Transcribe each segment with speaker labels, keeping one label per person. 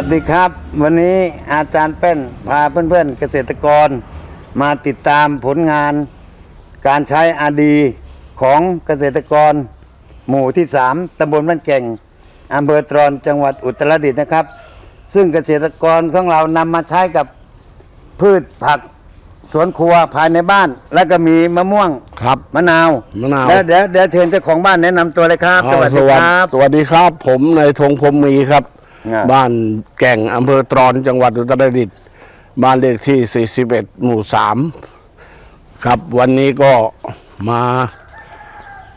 Speaker 1: วัสดีครับ วันนี้อาจารย์เป้นพาเพื่อนๆเกษตรกร มาติดตามผลงาน การใช้อาดีของเกษตรกร หมู่ที่ 3 ตำบลบ้านแก่งอำเภอตรอนจังหวัดอุตรดิตถ์นะครับ ซึ่งเกษตรกรของเรานำมาใช้กับพืชผักสวนครัวภายในบ้าน แล้วก็มีมะม่วง
Speaker 2: ครับ
Speaker 1: มะนาว
Speaker 2: มะนาว
Speaker 1: แล้วเดี๋ยวเดี๋ยวเชิญเจ้าของบ้านแนะนำตัวเลยครับ สวัสดีครับ
Speaker 2: สวัสดีครับ ผมนายธงพรหมมีครับ
Speaker 1: อ่า
Speaker 2: บ้านแก่งอำเภอตรอนจังหวัดอุตรดิตถ์บ้านเลขที่ 41 หมู่ 3 ครับวันนี้ก็มา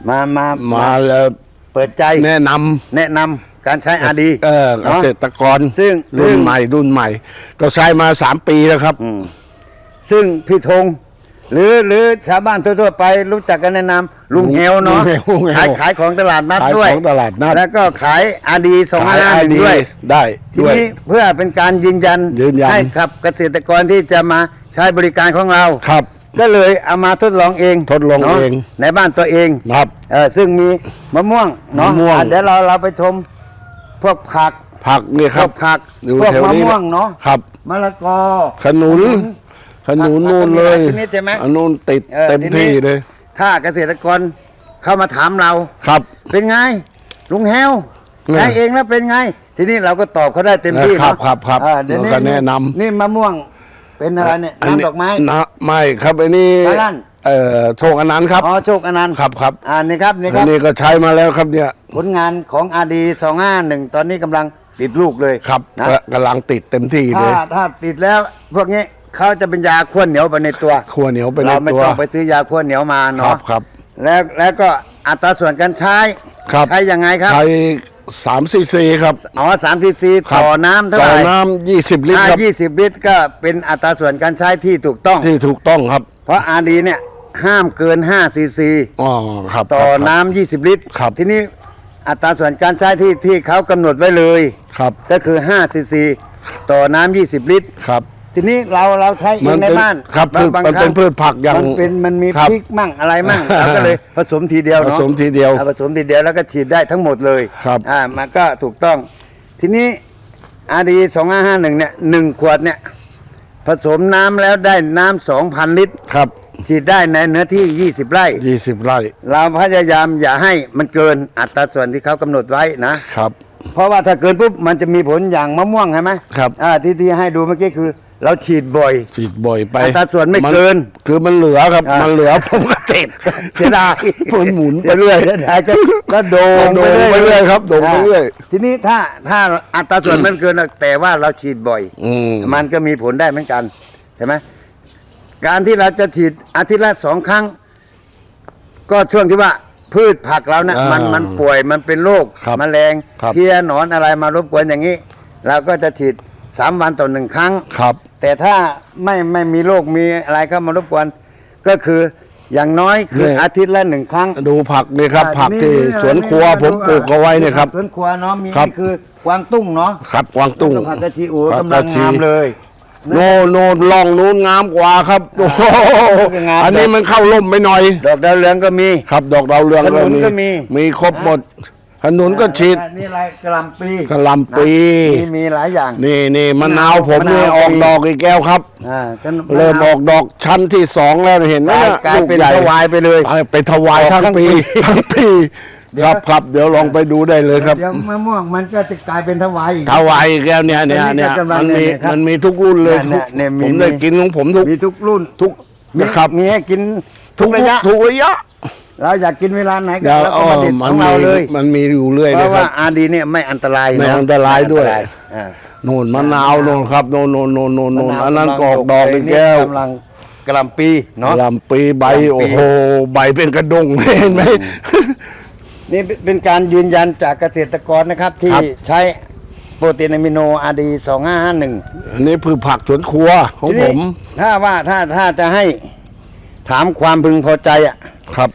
Speaker 1: มามา
Speaker 2: มาแล้ว
Speaker 1: เปิดใจ
Speaker 2: แนะน
Speaker 1: แนะนำการใช้อาดีำ
Speaker 2: เออเกษตรกร
Speaker 1: ซึ่ง
Speaker 2: รุ่
Speaker 1: ซึ่
Speaker 2: น
Speaker 1: ง
Speaker 2: ใหม่รุ่นใหม่ ก็ใช้มา 3 ปีแล้วครับ
Speaker 1: ซึ่งพี่ธง หรือหรือชาวบ้านทั่วๆไปรู้จักกันในนามลุงเฮลเนาะ
Speaker 2: ลุงเฮลลุงเฮล
Speaker 1: ขายขายของตลาดนัด
Speaker 2: ขาย
Speaker 1: ด้วย
Speaker 2: ของตลาดนัด
Speaker 1: แล้วก็ขายอาดีสอง
Speaker 2: ขาย
Speaker 1: ห้า
Speaker 2: ไอ
Speaker 1: หนึ่ง
Speaker 2: ดี
Speaker 1: ด้วย
Speaker 2: ได้
Speaker 1: ที
Speaker 2: ด้วย
Speaker 1: นี้เพื่อเป็นการยืนยัน
Speaker 2: ยืนยัน
Speaker 1: ให้กับเกษตรกรที่จะมาใช้บริการของเรา
Speaker 2: ครับ
Speaker 1: ก็เลยเอามาทดลองเอง
Speaker 2: ทดลอง
Speaker 1: นะ
Speaker 2: เอง
Speaker 1: ในบ้านตัวเอง
Speaker 2: ครับ
Speaker 1: เออซึ่งมีมะม่วงเนาะ
Speaker 2: มะม่วง
Speaker 1: อะเดี๋ยวเราเราไปชมพวกผัก
Speaker 2: ผักนี่
Speaker 1: พ
Speaker 2: ครั
Speaker 1: ว
Speaker 2: บ
Speaker 1: กผัก
Speaker 2: อยู่
Speaker 1: พวก
Speaker 2: แถว
Speaker 1: มะ
Speaker 2: นี้
Speaker 1: ม่วงเนาะ
Speaker 2: ครับ
Speaker 1: มะละกอ
Speaker 2: ขนุน ขนุน
Speaker 1: ผัก
Speaker 2: นู่นเลย
Speaker 1: ผักชนิดใช่ไหม
Speaker 2: อันนู่นติด
Speaker 1: เออ
Speaker 2: เต็ม
Speaker 1: ทีนี้
Speaker 2: ที่เลย
Speaker 1: ถ้าเกษตรกรเข้ามาถามเรา
Speaker 2: ครับ
Speaker 1: เป็นไง ลุงแฮว
Speaker 2: เนี่ย
Speaker 1: ใช้เองแล้วเป็นไง ทีนี้เราก็ตอบเขาได้เต็มที่
Speaker 2: เออครับ
Speaker 1: เนาะ
Speaker 2: ครับครับ
Speaker 1: อ่าเดี๋ยวนี้
Speaker 2: เราก็แนะนำ
Speaker 1: นี่มะม่วงเป็นอะไรเนี่ย
Speaker 2: นนี้
Speaker 1: น้ำดอกไม้
Speaker 2: นะไม่ครับไอ้นี่
Speaker 1: กะลั่น
Speaker 2: เอ่อโชคอนันต์ครับ
Speaker 1: อ๋อโชคอนันต์
Speaker 2: ครับครับ
Speaker 1: อ่านี่ครับนี่ค
Speaker 2: อั
Speaker 1: รั
Speaker 2: น
Speaker 1: บ
Speaker 2: นี้ก็ใช้มาแล้วครับเนี่ย
Speaker 1: ผลงานของอาดีสองห้าหนึ่งตอนนี้กำลังติดลูกเลย
Speaker 2: ครับ
Speaker 1: นะ
Speaker 2: ก็กำลังติดเต็มที่เล
Speaker 1: ถ้ายถ้าติดแล้วพวกนี้ เขาจะเป็นยาข้วนเหนียวไปในตัว
Speaker 2: ขัวเหนียวไปใน
Speaker 1: เราไม่
Speaker 2: ตัว
Speaker 1: ต้องไปซื้อยาข้วนเหนียวมา
Speaker 2: ครั
Speaker 1: เนาะ
Speaker 2: บครับ
Speaker 1: แล้วแล้วก็อัตราส่วนการใช้
Speaker 2: ครับ
Speaker 1: ใช้ยังไงครับ
Speaker 2: ใช้สามซีซีครับ
Speaker 1: อ๋อสามทีซี
Speaker 2: ครับ
Speaker 1: ต่อน้ำเท่า
Speaker 2: ต่
Speaker 1: ไห
Speaker 2: อ
Speaker 1: ร่
Speaker 2: น้ำยี่สิบลิตร
Speaker 1: ถ้า
Speaker 2: ครับ
Speaker 1: ยี่สิบลิตรก็เป็นอัตราส่วนการใช้ที่ถูกต้อง
Speaker 2: ที่ถูกต้องครับ
Speaker 1: เพราะอาดีเนี่ยห้ามเกิน5ซีซี
Speaker 2: อ๋อครับ
Speaker 1: ต่อ
Speaker 2: ครับ
Speaker 1: น้ำ20 ลิตร
Speaker 2: ครับ
Speaker 1: ทีนี้อัตราส่วนการใช้ที่ที่เขากำหนดไว้เลย
Speaker 2: ครับ
Speaker 1: ก็คือ5ซีซีต่อน้ำ20 ลิตร
Speaker 2: ครับ
Speaker 1: ทีนี้เราเราใช้เอ
Speaker 2: มั
Speaker 1: ง
Speaker 2: น
Speaker 1: ใน
Speaker 2: เป็น
Speaker 1: บ้าน
Speaker 2: ครับพืชา
Speaker 1: ง
Speaker 2: มันเป็น
Speaker 1: ครั้ง
Speaker 2: พืชผักอย่าง
Speaker 1: มันเป็นมันมี
Speaker 2: ครับ
Speaker 1: พริกมั่งอะไรมั่งเราก็เลยผสมทีเดียวเนาะ
Speaker 2: ผสมทีเดียว
Speaker 1: อ่าผสมทีเดียวแล้วก็ฉีดได้ทั้งหมดเลย
Speaker 2: ครับ
Speaker 1: อ่ามันก็ถูกต้อง ทีนี้อาดีสองห้าห้าหนึ่งเนี่ยหนึ่งขวดเนี่ยผสมน้ำแล้วได้น้ำสองพันลิตร
Speaker 2: ครับ
Speaker 1: ฉีดได้ในเนื้อที่ 20 ไร่
Speaker 2: ยี่สิบไร่
Speaker 1: เราพยายามอย่าให้มันเกินอัตราส่วนที่เขากำหนดไว้นะ
Speaker 2: ครับ
Speaker 1: เพราะว่าถ้าเกินปุ๊บมันจะมีผลอย่างมะม่วงใช่ไหม
Speaker 2: ครับ
Speaker 1: อ่าที่ที่ให้ดูเมื่อกี้คือ เราฉีดบ่อย
Speaker 2: ฉีดบ่อยไป
Speaker 1: อัตราส่วนไม่เกิน
Speaker 2: คือมันเหลือครับ
Speaker 1: อ่ามั
Speaker 2: มันเหลือผมก็ติด
Speaker 1: เสียดาย
Speaker 2: มันหมุนไปเรื่อย
Speaker 1: เสียดายก็ก็โดง
Speaker 2: โด่งไปเรื่อยครับโด่งไปเรื่อยา
Speaker 1: ทีนี้ถ้าถ้าอัตราส่วนมันเกินแต่ว่าเราฉีดบ่อย
Speaker 2: อืม
Speaker 1: มันก็มีผลได้เหมือนกันใช่ไหมการที่เราจะฉีดอาทิตย์ละสองครั้ง ก็ช่วงที่ว่าพืชผักเราเนี่ย
Speaker 2: อ่ามั
Speaker 1: มันมันป่วยมันเป็นโรค
Speaker 2: ครับ
Speaker 1: แมลง
Speaker 2: ครับ
Speaker 1: เพี้ยหนอนอะไรมารบกวนอย่างนี้ เราก็จะฉีด สามวันต่อหนึ่งครั้ง
Speaker 2: ครับ
Speaker 1: แต่ถ้าไม่ไม่มีโรคมีอะไรเข้ามารบกวน ก็คืออย่างน้อยคือ
Speaker 2: เนี่ย
Speaker 1: อาทิตย์ละหนึ่งครั้ง
Speaker 2: ดูผักนี่ครับ
Speaker 1: อ่า
Speaker 2: ผัก
Speaker 1: นี่
Speaker 2: ที่
Speaker 1: นี่
Speaker 2: สวนครัว
Speaker 1: นี่
Speaker 2: ผมปลูกเอาไว้เนี่ยครับ
Speaker 1: สวนครัวเนาะมี
Speaker 2: ครับ
Speaker 1: นี่คือกวางตุ้งเนาะ
Speaker 2: ครับกวางตุ้ง
Speaker 1: แล้วก็ผักกระชีอู
Speaker 2: ผั
Speaker 1: กำลัง
Speaker 2: ชี
Speaker 1: งามเลย
Speaker 2: โน่นโน่นล่องนู้นงามกว่าครับโอ้โห
Speaker 1: งาม
Speaker 2: อันนี้มันเข้าร่มไปหน่อย
Speaker 1: ดอกดาวเรืองก็มี
Speaker 2: ครับ ดอกดาวเรือง
Speaker 1: ขนุนก็มี
Speaker 2: มีครบหมด ขนุนก็ฉีด
Speaker 1: อ่านี่อะไรกระหลำปี
Speaker 2: กะหล่ำปี
Speaker 1: มีมีหลายอย่าง
Speaker 2: นี่นี่มะนาวผม
Speaker 1: มะนาว
Speaker 2: นี่ออก
Speaker 1: ปี
Speaker 2: ดอกอีกแก้วครับ
Speaker 1: อ่าก็
Speaker 2: เริ่มออกดอกชั้นที่สองแล้วเห็นไหม
Speaker 1: กลาย
Speaker 2: เนี่ย
Speaker 1: กลายเป็น
Speaker 2: ลูใหญ่
Speaker 1: ถวายไปเลย
Speaker 2: ไปไปถวาย
Speaker 1: ออก
Speaker 2: ทั้ง
Speaker 1: ทั้ง
Speaker 2: ปี
Speaker 1: ปี
Speaker 2: ทั้งปี
Speaker 1: เดี๋ยว
Speaker 2: ครับครับเดี๋ยวลองไปดูได้เลยครับ
Speaker 1: เดี๋ยวมะม่วงมันก็จะกลายเป็นถวายอีก
Speaker 2: ถวายอีกแก้วเนี่ยเนี่ย
Speaker 1: อันนี้
Speaker 2: เนี่ย
Speaker 1: ก็กำลัง
Speaker 2: มันมี
Speaker 1: เนี่ยครับ
Speaker 2: มันมีทุกรุ่นเลย
Speaker 1: เนี่ยเนี่ยมี
Speaker 2: ผมได้
Speaker 1: มี
Speaker 2: กินของผมทุก
Speaker 1: มีทุกรุ่น
Speaker 2: ทุก
Speaker 1: มี
Speaker 2: นะครับ
Speaker 1: มีให้กินทุ
Speaker 2: ทุ
Speaker 1: ก
Speaker 2: ก
Speaker 1: ระยะ
Speaker 2: ทุกระยะ
Speaker 1: เราอยากกินเวลาไหนก็
Speaker 2: เดี๋ยว
Speaker 1: เรา
Speaker 2: เอ
Speaker 1: ก็มา
Speaker 2: อ
Speaker 1: เด็ด
Speaker 2: มั
Speaker 1: ข
Speaker 2: น
Speaker 1: อง
Speaker 2: มี
Speaker 1: เราเลย
Speaker 2: มันมีอยู่เรื่อย
Speaker 1: เพ
Speaker 2: เลย
Speaker 1: ราะ
Speaker 2: ค
Speaker 1: ว่า
Speaker 2: รับ
Speaker 1: อาดีเนี่ยไม่อันตราย
Speaker 2: ไม่
Speaker 1: เะ
Speaker 2: อันตรายด้วย
Speaker 1: ไม่อันตรอ่า
Speaker 2: โน่นมะนาวโน่นครับโน่นโน่นโน่นโน่นโน่น
Speaker 1: มะาว
Speaker 2: อันนั้น
Speaker 1: กำลัง
Speaker 2: กอกดอกเป็นแก้ว
Speaker 1: กำลังกระหลำปีเนาะ
Speaker 2: ลำปีใบ
Speaker 1: กะหล่ำปี
Speaker 2: โอ้โหใบเป็นกระดงเห็นไหม
Speaker 1: นี่เป็นการยืนยันจากเกษตรกรนะครับ ที่
Speaker 2: ครับ
Speaker 1: ใช้โปรตีนอะมิโนอาดีสองห้าห้าหนึ่ง
Speaker 2: อันนี้พืชผักสวนครัวของ
Speaker 1: ที
Speaker 2: ผ
Speaker 1: นี้
Speaker 2: ม
Speaker 1: ถ้าว่าถ้าถ้าจะให้ถามความพึงพอใจอะ
Speaker 2: ครับ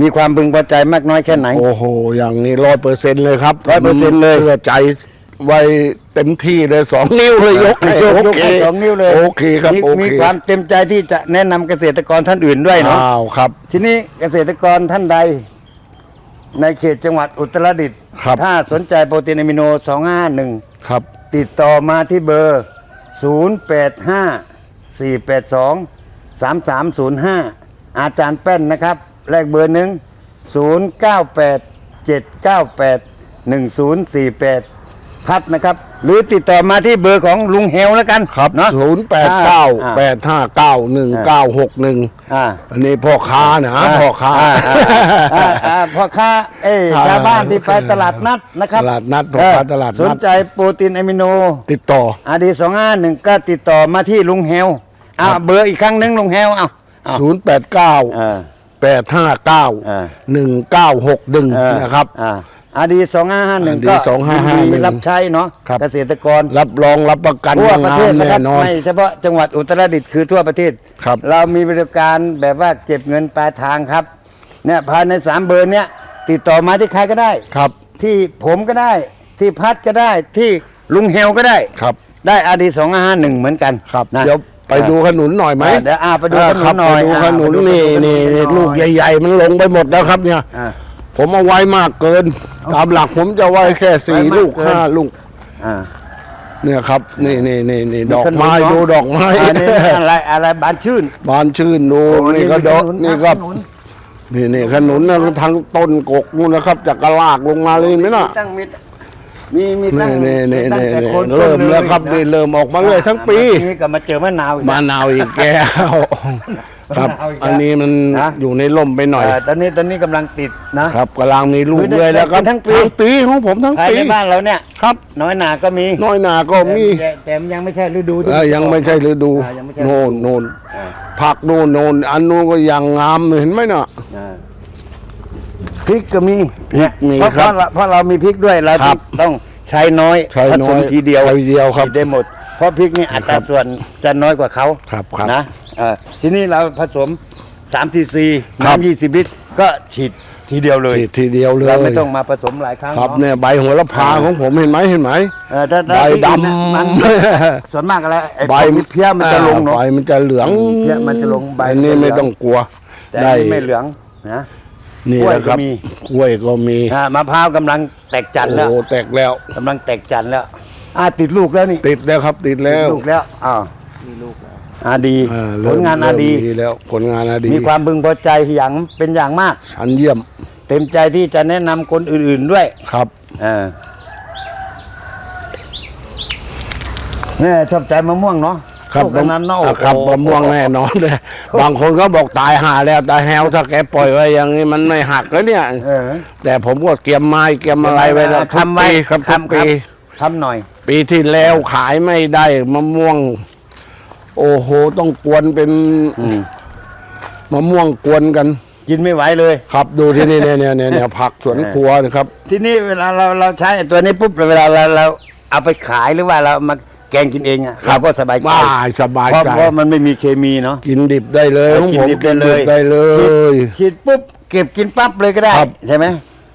Speaker 1: มีความพึงพอใจมากน้อยแค่ไหน
Speaker 2: โอ้โห อย่างนี้ร้อยเปอร์เซ็นต์เลยครับ
Speaker 1: 100%เลย
Speaker 2: เชื่อใจไว้เต็มที่เลยสองนิ้วเลยยกให้
Speaker 1: ยก
Speaker 2: โอย
Speaker 1: ก
Speaker 2: เค
Speaker 1: ให้สองนิ้วเลย
Speaker 2: โอเคครับ
Speaker 1: มี
Speaker 2: โอ
Speaker 1: มี
Speaker 2: เค
Speaker 1: ความเต็มใจที่จะแนะนำเกษตรกรท่านอื่นด้วยเนาะ
Speaker 2: อ้าวครับ
Speaker 1: ทีนี้เกษตรกรท่านใด ในเขตจังหวัดอุตรดิตถ์
Speaker 2: ครับ
Speaker 1: ถ้าสนใจโปรตีนอะมิโน 251
Speaker 2: ครับ
Speaker 1: ติดต่อมาที่เบอร์ 085 482 3305 อาจารย์แป้นนะครับ แลกเบอร์หนึ่ง098 798 1048 พัดนะครับ หรือติดต่อมาที่เบอร์ของลุงเฮลแล้วกัน
Speaker 2: ครับ
Speaker 1: เนาะ
Speaker 2: ศูนย์แปดเก้าแปดห้าเก้าหนึ่งเก้าหกหนึ่ง
Speaker 1: อ่า
Speaker 2: อันนี้พ่อค้านะพ่อค้า
Speaker 1: อ่อ่าอ่าพ่อค้าเอ้ย
Speaker 2: อ่า
Speaker 1: ชาวบ้านที่ไปตลาดนัดนะครับ
Speaker 2: ตลาดนัดพ่อค้า
Speaker 1: เต
Speaker 2: ลาดนัด
Speaker 1: สนใจโปรตีนอะมิโน
Speaker 2: ติดต่อ
Speaker 1: อาดีสองห้าหนึ่งก็ติดต่อมาที่ลุงเฮลอ่าเบอร์อีกครั้งหนึงลุงเฮลเอาเอา
Speaker 2: ศูนย์แปดเก้า
Speaker 1: อ่า
Speaker 2: แปดห้าเก้า
Speaker 1: อ่า
Speaker 2: หนึ่งเก้าหกหนึ่ง
Speaker 1: เออ
Speaker 2: นะครับ
Speaker 1: อ่าอาดีสองห้าห้าหนึ่ง
Speaker 2: AD
Speaker 1: ก็
Speaker 2: 2551
Speaker 1: ยินดีรับใช้เนาะ
Speaker 2: ครับ
Speaker 1: เกษตรกร
Speaker 2: รับรองรับประกัน
Speaker 1: ทั่วประ
Speaker 2: งา
Speaker 1: เทศ
Speaker 2: น
Speaker 1: นะค
Speaker 2: แน่
Speaker 1: รับ
Speaker 2: นอน
Speaker 1: ไม่เฉพาะจังหวัดอุตรดิตถ์คือทั่วประเทศ
Speaker 2: ครับ
Speaker 1: เรามีบริการแบบว่าเก็บเงินปลายทางครับเนี่ยภายในสามเบอร์เนี้ยติดต่อมาที่ใครก็ได้
Speaker 2: ครับ
Speaker 1: ที่ผมก็ได้ที่พัดก็ได้ที่ลุงเฮลก็ได้
Speaker 2: ครับ
Speaker 1: ได้อาดีสองห้าหนึ่งเหมือนกัน
Speaker 2: ครับ
Speaker 1: นะ
Speaker 2: เดี๋ยว ไปดูขนุนหน่อยไหม
Speaker 1: อ่าเดี๋ยวอ่าไปดูขนุน
Speaker 2: ครับ
Speaker 1: หน่อย
Speaker 2: ไปดูขนุน
Speaker 1: อ่าไปดู
Speaker 2: นี่
Speaker 1: ขนุน
Speaker 2: นี่
Speaker 1: หน่อย
Speaker 2: ลูกใหญ่ ๆ มันลงไปหมดแล้วครับเนี่ย
Speaker 1: อ่า
Speaker 2: ผมเอาไว้มากเกิน ตามหลักผมจะไว้แค่สี่
Speaker 1: ไว้มาก
Speaker 2: ลูก
Speaker 1: เกิน
Speaker 2: ห้าลูก
Speaker 1: อ่า
Speaker 2: เนี่ยครับ นี่นี่นี่นี่ดอก
Speaker 1: ขนุน
Speaker 2: ไม้
Speaker 1: เนะ
Speaker 2: ดูดอกไม้
Speaker 1: อันนี้อะไรอะไรบานชื่น
Speaker 2: บานชื่นดู
Speaker 1: โอ้
Speaker 2: นี่ก็ดอก
Speaker 1: ข
Speaker 2: นี่ก็
Speaker 1: ขนุน
Speaker 2: นี่นี่ขนุนนะทั้งต้นกกนู่นนะครับจากกระลากลงมาเลยเห็นไหมน่ะ
Speaker 1: ตั้งมิด มีมีตั้ง
Speaker 2: นี่นี่นี่
Speaker 1: ตั้ง
Speaker 2: นี่
Speaker 1: แต่
Speaker 2: นี่
Speaker 1: โคน
Speaker 2: เริ่ม
Speaker 1: ต้น
Speaker 2: แล้วครับ
Speaker 1: ย
Speaker 2: นี่เริ่มออกมาเลยทั้งปี
Speaker 1: นี่ก็มาเจอมะนาวอีก
Speaker 2: มะนาวอีกแก้วครับ
Speaker 1: เอาอีกแล้ว
Speaker 2: อันนี้มัน
Speaker 1: นะ
Speaker 2: อยู่ในร่มไปหน่อย
Speaker 1: เตอนนี้ตอนนี้กำลังติดนะ ครับ
Speaker 2: กำลังมีลูก
Speaker 1: คือได้
Speaker 2: เลยแล้วครับ
Speaker 1: ทั้งปี
Speaker 2: ปี ของผมทั้ง
Speaker 1: ภาย
Speaker 2: ปี
Speaker 1: ในบ้านเราเนี่ย
Speaker 2: ครับ
Speaker 1: น้อยหนาก็มี
Speaker 2: น้อยหนาก็มี
Speaker 1: แต่แต่มันยังไม่ใช่ฤดูที่
Speaker 2: เอ้ยยังไม่ใช่ฤดู
Speaker 1: อ่ายังไม่ใช่
Speaker 2: โน่นโน่น
Speaker 1: อ่า
Speaker 2: ผักโน่นโน่นอันนู้นก็ยังงามเห็นไหมน่ะ
Speaker 1: อ่า พริกก็มี
Speaker 2: พริกมี
Speaker 1: เพราะ
Speaker 2: ครับ
Speaker 1: เพราะเราเพราะเรามีพริกด้วยเรา
Speaker 2: ครับ
Speaker 1: ต้องใช้น้อย
Speaker 2: ใช้
Speaker 1: ผ
Speaker 2: น้
Speaker 1: ส
Speaker 2: อ
Speaker 1: ม
Speaker 2: ย
Speaker 1: ทีเดียว
Speaker 2: ทีเดียวครับ
Speaker 1: ฉีดได้หมด เพราะพริกนี่อัต
Speaker 2: ครั
Speaker 1: รา
Speaker 2: บ
Speaker 1: ส่วนจะน้อยกว่าเขา
Speaker 2: ครับครับ
Speaker 1: นะเอ่อทีนี้เราผสม3ซีซี
Speaker 2: ครับ
Speaker 1: น้ำ20ลิตรก็ฉีดทีเดียวเลย
Speaker 2: ฉีดทีเดียวเลย
Speaker 1: เราไม่ต้องมาผสมหลายครั้ง
Speaker 2: ครับ
Speaker 1: เนาะ
Speaker 2: เนี่ยใบโหัวละพาของผมเห็นไหมเห็นไหม
Speaker 1: เออถ้าถ้า
Speaker 2: ใบ
Speaker 1: ที่อื่นน่ะ
Speaker 2: ดำ
Speaker 1: มันส่วนมากอะไรไอ้
Speaker 2: ใบ
Speaker 1: พวกเพี้ยมันจะลงเนาะ
Speaker 2: ใบมันจะเหลือง
Speaker 1: เพี้ยมันจะลงใบ
Speaker 2: อันนี้
Speaker 1: มันจะเหลื
Speaker 2: ไม่
Speaker 1: อง
Speaker 2: ต้องกลัว
Speaker 1: แต่อันนี้ไม่เหลืองนะ
Speaker 2: นี่
Speaker 1: กล้วย
Speaker 2: นะครับ
Speaker 1: ก็มี
Speaker 2: กล้วยก็มี
Speaker 1: อ่ามะพร้าวกำลังแตกจันทร์แล้ว
Speaker 2: โอ้แตกแล้ว
Speaker 1: กำลังแตกจันทร์แล้วอ่าติดลูกแล้วนี่
Speaker 2: ติดแล้วครับติดแล้ว
Speaker 1: ติดลูกแล้วอ้าวอาดี
Speaker 2: อ่า
Speaker 1: ผ
Speaker 2: เริ่
Speaker 1: ล
Speaker 2: ม
Speaker 1: งานอาดี
Speaker 2: เริ่มแล้วผลงานอาดี
Speaker 1: มีความพึงพอใจอย่างเป็นอย่างมาก
Speaker 2: ชั้นเยี่ยม
Speaker 1: เต็มใจที่จะแนะนำคนอื่น ๆด้วย
Speaker 2: ครับ
Speaker 1: เออเนี่ยชอบใจมะม่วงเนาะ
Speaker 2: ครับ
Speaker 1: ลูกนั้นเนาะ
Speaker 2: อ่
Speaker 1: โอ้โห
Speaker 2: ครับมะม่วงแน่นอนเลยบางคนก็บอกตายหาแล้วตายแฮวถ้าแกปล่อยไว้อย่างนี้มันไม่หักแล้วเนี่ย
Speaker 1: เออ
Speaker 2: แต่ผมก็เกียมไม้เกียมอะไรไว้แล้ว
Speaker 1: ทำไว้
Speaker 2: ทุกปีครับทุก
Speaker 1: ทำ
Speaker 2: ปี
Speaker 1: ทำหน่อย
Speaker 2: ปีที่แล้วขายไม่ได้มะม่วง โอ้โหต้องกวนเป็น
Speaker 1: อืม
Speaker 2: มะม่วงกวนกัน
Speaker 1: กินไม่ไหวเลย
Speaker 2: ครับดูที่นี่เนี่ยเนี่ยเนี่ยเนี่ยผักสวนครัวนะครับ
Speaker 1: ทีนี้เวลาเราเราใช้ไอ้ตัวนี้ปุ๊บเวลาเราเราเอาไปขายหรือว่าเรามา แกงกินเองอะเราก็สบายใจ
Speaker 2: ว่าสบาย
Speaker 1: เพราะ
Speaker 2: ใจ
Speaker 1: เพราะมันไม่มีเคมีเนาะ
Speaker 2: กินดิบได้เลยของ
Speaker 1: กิ
Speaker 2: ผม
Speaker 1: ดิบ
Speaker 2: กินดิบได้เลย
Speaker 1: ฉีดฉีดปุ๊บเก็บกินปั๊บเลยก็ได้
Speaker 2: ครับ
Speaker 1: ใช่ไหม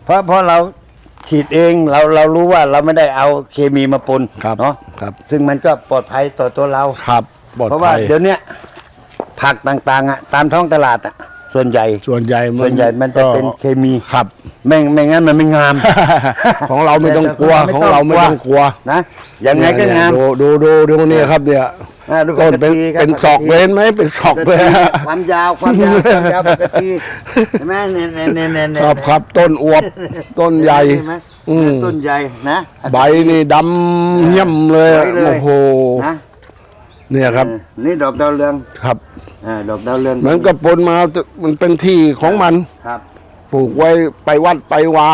Speaker 1: เพราะเพราะเราฉีดเองเราเรารู้ว่าเราไม่ได้เอาเคมีมาปน
Speaker 2: ครับ
Speaker 1: เนาะ
Speaker 2: ครับ
Speaker 1: ซึ่งมันก็ปลอดภัยต่อตัวเรา
Speaker 2: ครับปลอด
Speaker 1: เพราะว่า
Speaker 2: ภัย
Speaker 1: เดี๋ยวเนี้ยผักต่างๆอะตามท้องตลาดอะ ส่วนใหญ่
Speaker 2: ส่วนใหญ่มัน
Speaker 1: ส่วนใหญ่มันจะเป็นเคมี
Speaker 2: ครับ
Speaker 1: ไม่ไม่งั้นมันไม่งาม
Speaker 2: ของเราไม่ต้องกลัว
Speaker 1: ไม่
Speaker 2: ข
Speaker 1: ต้
Speaker 2: อ
Speaker 1: องง
Speaker 2: เราไม่
Speaker 1: กลัว
Speaker 2: ต้องกลัว
Speaker 1: นะยังไงก็
Speaker 2: เนี่ย
Speaker 1: งาม
Speaker 2: ดูดูดูดูนี่ครับเนี่ย
Speaker 1: อ่าดู
Speaker 2: ต้นเป็น
Speaker 1: กระชีครับ
Speaker 2: เป็น
Speaker 1: กระชี
Speaker 2: ศอกเว้นไหมเป็นศอก
Speaker 1: กระ
Speaker 2: เลย
Speaker 1: ชีความยาวความยาวความยาวปกติเห็นไหมเนี่ยเนี่ยเนี่ยเนี่ยเนี่ย
Speaker 2: ครับครับต้นอวบต้นใหญ่
Speaker 1: เนไหม
Speaker 2: อืม
Speaker 1: ต้นใหญ่นะ
Speaker 2: ใบนี่ดำเยี่ยมเลย
Speaker 1: สวยเลย
Speaker 2: โอ้โห
Speaker 1: นะ
Speaker 2: เนี่ยครับ
Speaker 1: เออนี่ดอกดาวเรือง
Speaker 2: ครับ
Speaker 1: อ่าดอกดาวเรือง
Speaker 2: มันก็ปนมา มันเป็นที่ของมัน
Speaker 1: ครับ
Speaker 2: ปลูกไว้ไปวัดไปวา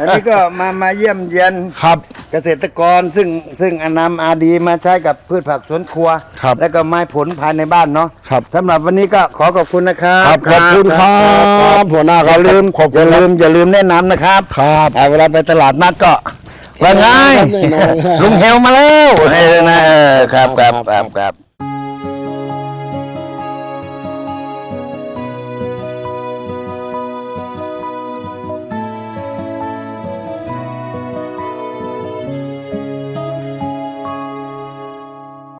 Speaker 1: อันนี้ก็มามาเยี่ยมเยียน
Speaker 2: ครับ
Speaker 1: เกษตรกรซึ่งซึ่งอนำอาดีมาใช้กับพืชผักสวนครัว
Speaker 2: ครับ
Speaker 1: แล้วก็ไม้ผลภายในบ้านเนาะ
Speaker 2: ครับ
Speaker 1: สำหรับวันนี้ก็ขอขอบคุณนะครับ
Speaker 2: ครับขอบคุณครับหัวหน้า
Speaker 1: อ
Speaker 2: ครั
Speaker 1: ย่า
Speaker 2: บ
Speaker 1: ลืม
Speaker 2: ขอบ
Speaker 1: อ
Speaker 2: คุ
Speaker 1: ย่า
Speaker 2: ณ
Speaker 1: ลืมอย่าลืมแนะนำนะครับ
Speaker 2: ครับ
Speaker 1: อ่าเวลาไปตลาดนัดก็ ว่าไง
Speaker 2: แน่นอน
Speaker 1: ลุงเฮลมาแล้วเออนะเออครับครับครับครับ